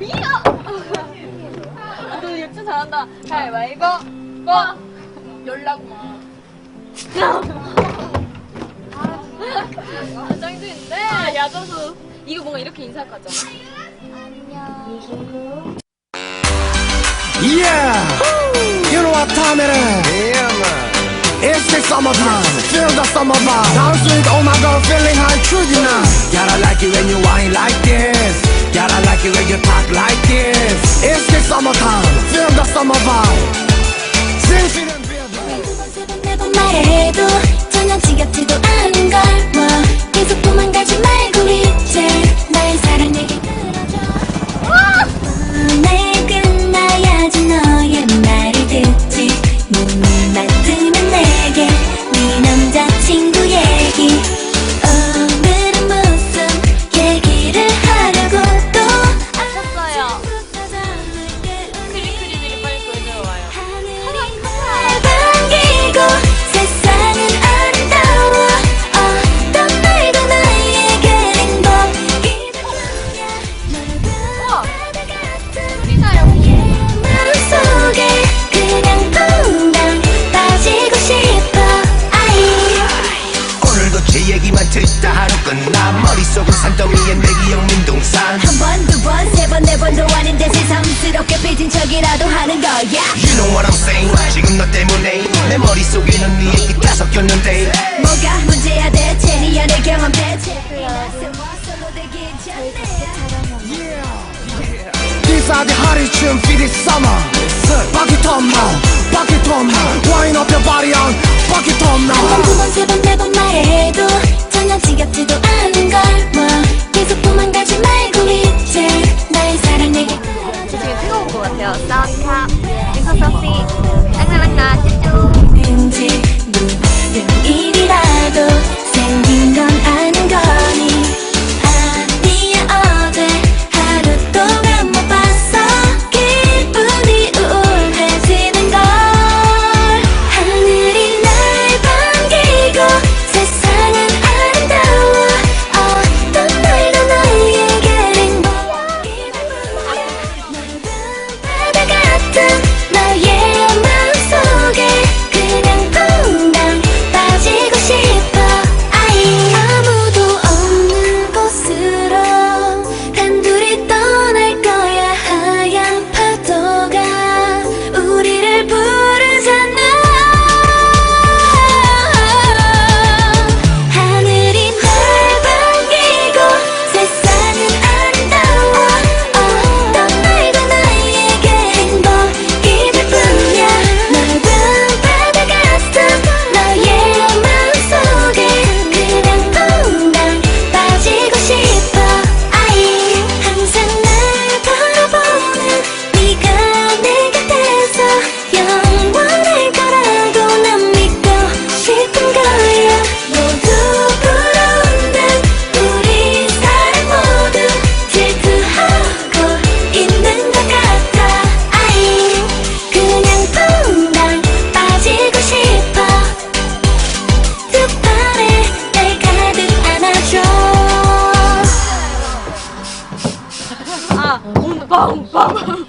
이야! 아, 너 이거 진짜 잘한다. 가위바위보, 고! 열라구만. 아, 짱들인데? 아, 야자수. 이거 뭔가 이렇게 인사할 것 같잖아. Yeah, you know what time it is. Yeah, man. It's the summertime, feel the summer vibe. Dance with all my girl, feeling high, true now. Gotta like it when you whine like this. Gotta like it when you talk like this. It's the summertime, feel the summer vibe. Sing, 하루 끝나 머릿속은 산더미에 내 기억 민둥산. 한 번, 두 번, 세 번, 네 번도 아닌데 새삼스럽게 삐진 척이라도 하는 거야 You know what I'm saying 지금 너 때문에 내 머릿속에는 네 얘기 다 섞였는데. 뭐가 문제야 대체? 네 연애 경험 대체? 솔로 되기 전에. Tune for this summer. Back หัวเดี๋ยวต้อนครับนี่คือโซฟีแองเจลินาจุ๊บ 빵빵.